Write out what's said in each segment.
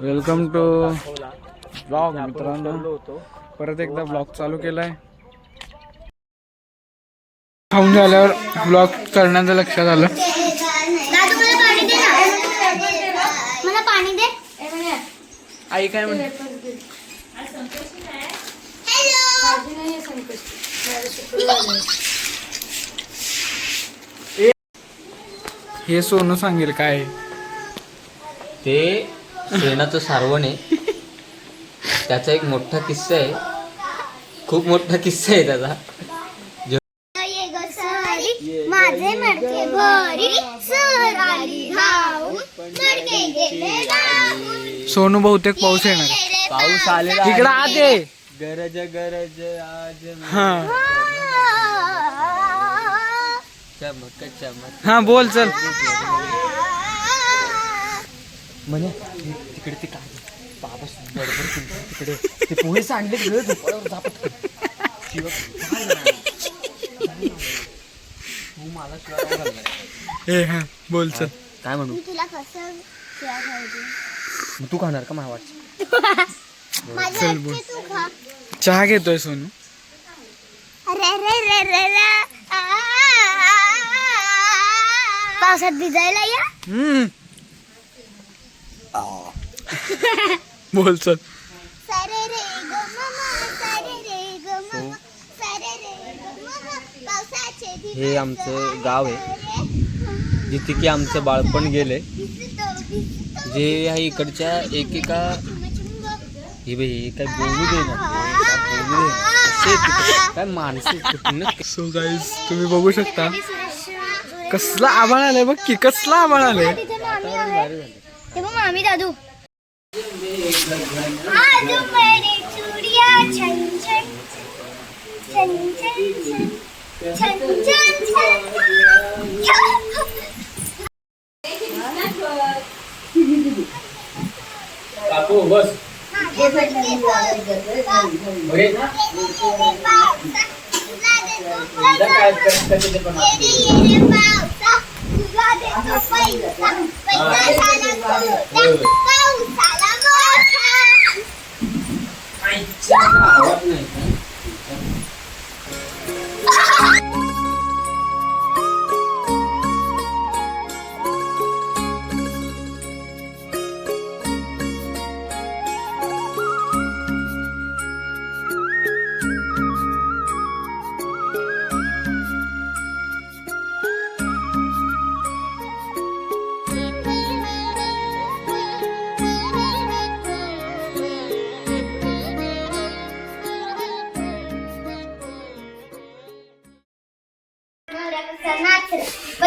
Welcome to blog मित्रांनो. परत एकदा ब्लॉग चालू केलाय. खाऊन झाल्यावर ब्लॉग करण्याचं लक्षात आलं. आई काय म्हणते हे सोनं सांगेल काय? ते शेणाचं सारवण आहे. त्याचा एक मोठा किस्सा आहे. खूप मोठा किस्सा आहे त्याचा. ये ग सारी माझे मडके भरी सर आली धावून. मडके गेले धावून. सोनू बहुतेक पाऊस येणार आहे. गेले पाऊस आलेला इकडं आत ये. गरज गरज आज हा. चमक चमक. हा बोल चल. म्हणे तिकडे ते काय बाबा करतो तिकडे. ते तिकडे झोपाळ्यावर मला शिवाय काय घालणार? ए हा बोल चल. काय म्हणू? तुला कसं शिव्या खायची? मग तू खाणार का मला वाटतं माझ्या चल बोल. हातचे तू खा. चहा घेतोय सोनू. अरे रे रे रे रे. आ, आ, आ, आ. पावसात भिजायला या? हम्म बोल चल सारे रे ग ममा सारे रे ग ममा सारे रे ग ममा पावसाचे दिवस हे आमचं गाव आहे. जिथे की आमचं बाळपण दिसतो. जे ह्या इकडच्या एकेका हे बाई हे काय बोलू दे ना. काय बोलू माणसं सो गाईज तुम्ही बघू शकता. कसला आभाळ आलाय बघ की कसला आभाळ आलाय. आहे. मामी दादू. आज मेरी चूड़िया छन छन छन छन छन छन काकू बस पैसा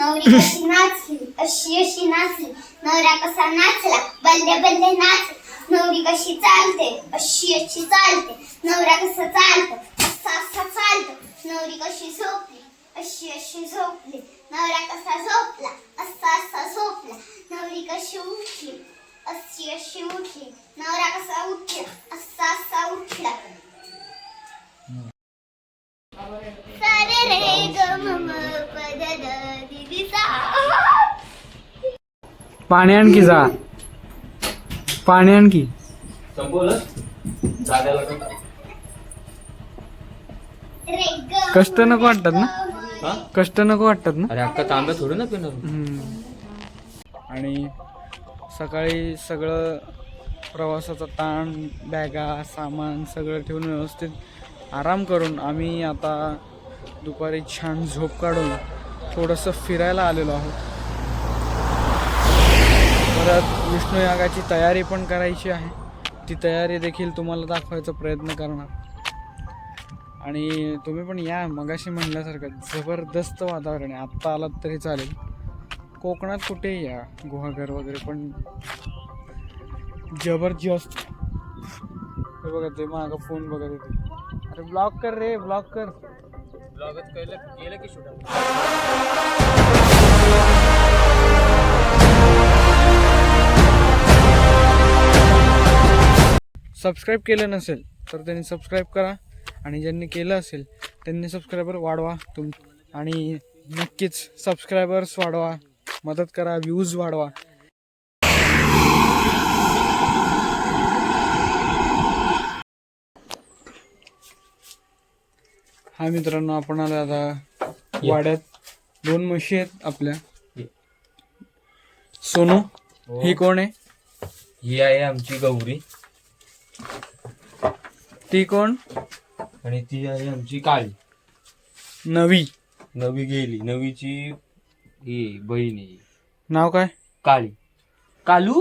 नवरी कशी नाचली अशी अशी नाचली नवरा कसा नाचला बल्ले बल्ले नाच नवरी कशी चालते अशी अशी चालते नवरा कसा चालतो असा असा चालतो. नवरी कशी झोपली अशी अशी झोपली नवरा कसा झोपला असा असा झोपला. नवरी कशी उठली अशी अशी उठली नवरा कसा उठला असा असा उठला. पाणी आणखी जा. पाणी आणखी कष्ट नको वाटतात ना? कष्ट नको वाटतात ना? अरे अक्का तांब्या थोडं ना पिणार. आणि सकाळी सगळं प्रवासाचा ताण बॅगा सामान सगळं ठेवून व्यवस्थित आराम करून आम्ही आता दुपारी छान झोप काढून थोडंसं फिरायला आलेलो आहोत. परत विष्णुयागाची तयारी पण करायची आहे. ती तयारी देखील तुम्हाला दाखवायचा प्रयत्न करणार. आणि तुम्ही पण या मगाशी म्हणल्यासारखं जबरदस्त वातावरण आहे. आत्ता आलात तरी चालेल. कोकणात कुठेही या गुहागर वगैरे पण जबरदस्त. हे बघा ते माग फोन बघत होते. अरे ब्लॉक कर रे ब्लॉक कर. ब्लॉगच केलं केलं की शूट सबस्क्राईब केलं नसेल तर त्यांनी सबस्क्राईब करा. आणि ज्यांनी केलं असेल त्यांनी सबस्क्रायबर वाढवा तुम आणि नक्कीच सबस्क्रायबर्स वाढवा. मदत करा व्ह्यूज वाढवा. हा मित्रांनो आपण आलो आता वाड्यात. दोन म्हशी आहेत आपल्या. सोनू ही कोण आहे? ही आहे आमची गौरी. ती कोण? आणि ती आहे आमची काळी. नवी. नवी गेली. नवीची ही बहीण. आहे नाव काय? काळी. कालू?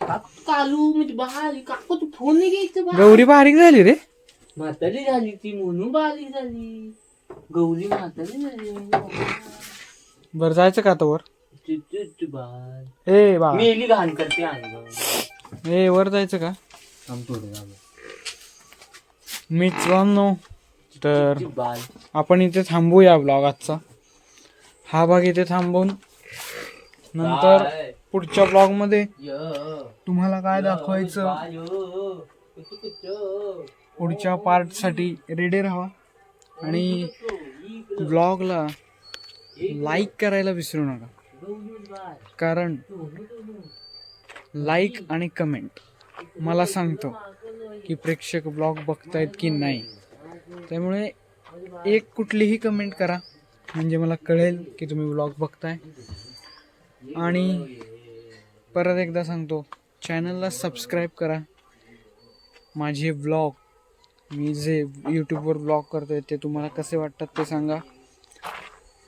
काकू कालू? म्हणजे बाल. काकू तू फोन नाही घ्यायचं बा. गौरी बारीक झाली रे. म्हातारी झाली ती म्हणून बालिक झाली. गौरी म्हातारी झाली बरं जायचं का आता वर? तू- तू- तू बाल ए बा मेली घाण करते अंग. ए वर जायचं का? थोडं. मित्रांनो तर आपण इथे थांबूया ब्लॉग आजचा. हा भाग इथे थांबवून नंतर. पुढच्या ब्लॉगमध्ये य. तुम्हाला काय दाखवायचं. पुढच्या पार्टसाठी रेडी राहा. आणि ब्लॉगला लाईक करायला विसरू नका. कारण लाईक आणि कमेंट मला सांगतो. की प्रेक्षक ब्लॉग बघतायत की नाही. त्यामुळे एक कुठलीही कमेंट करा. म्हणजे मला कळेल की तुम्ही ब्लॉग बघताय. आणि परत एकदा सांगतो चॅनलला सबस्क्राईब करा. माझे ब्लॉग मी जे यूट्यूबवर ब्लॉग करतोय ते तुम्हाला कसे वाटतात ते सांगा.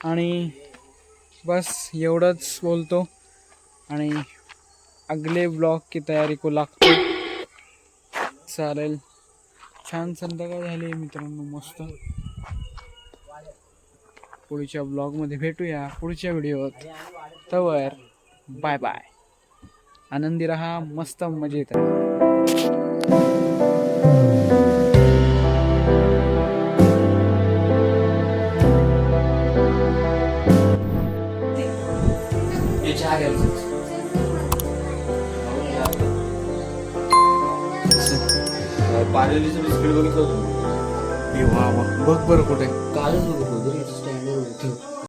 आणि बस एवढंच बोलतो. आणि अगले ब्लॉग की तयारी को लागतो. चालेल. छान संध्याकाळ झाली मित्रांनो मस्त. पुढच्या ब्लॉगमध्ये भेटूया पुढच्या व्हिडिओत. तवर बाय बाय आनंदी रहा मस्त मजेत राहा. हे पार्लेजीचं बिस्किट बघितलं होतं वा वा बघ बरं कुठे. कालच बघितलं होतं स्टँडवर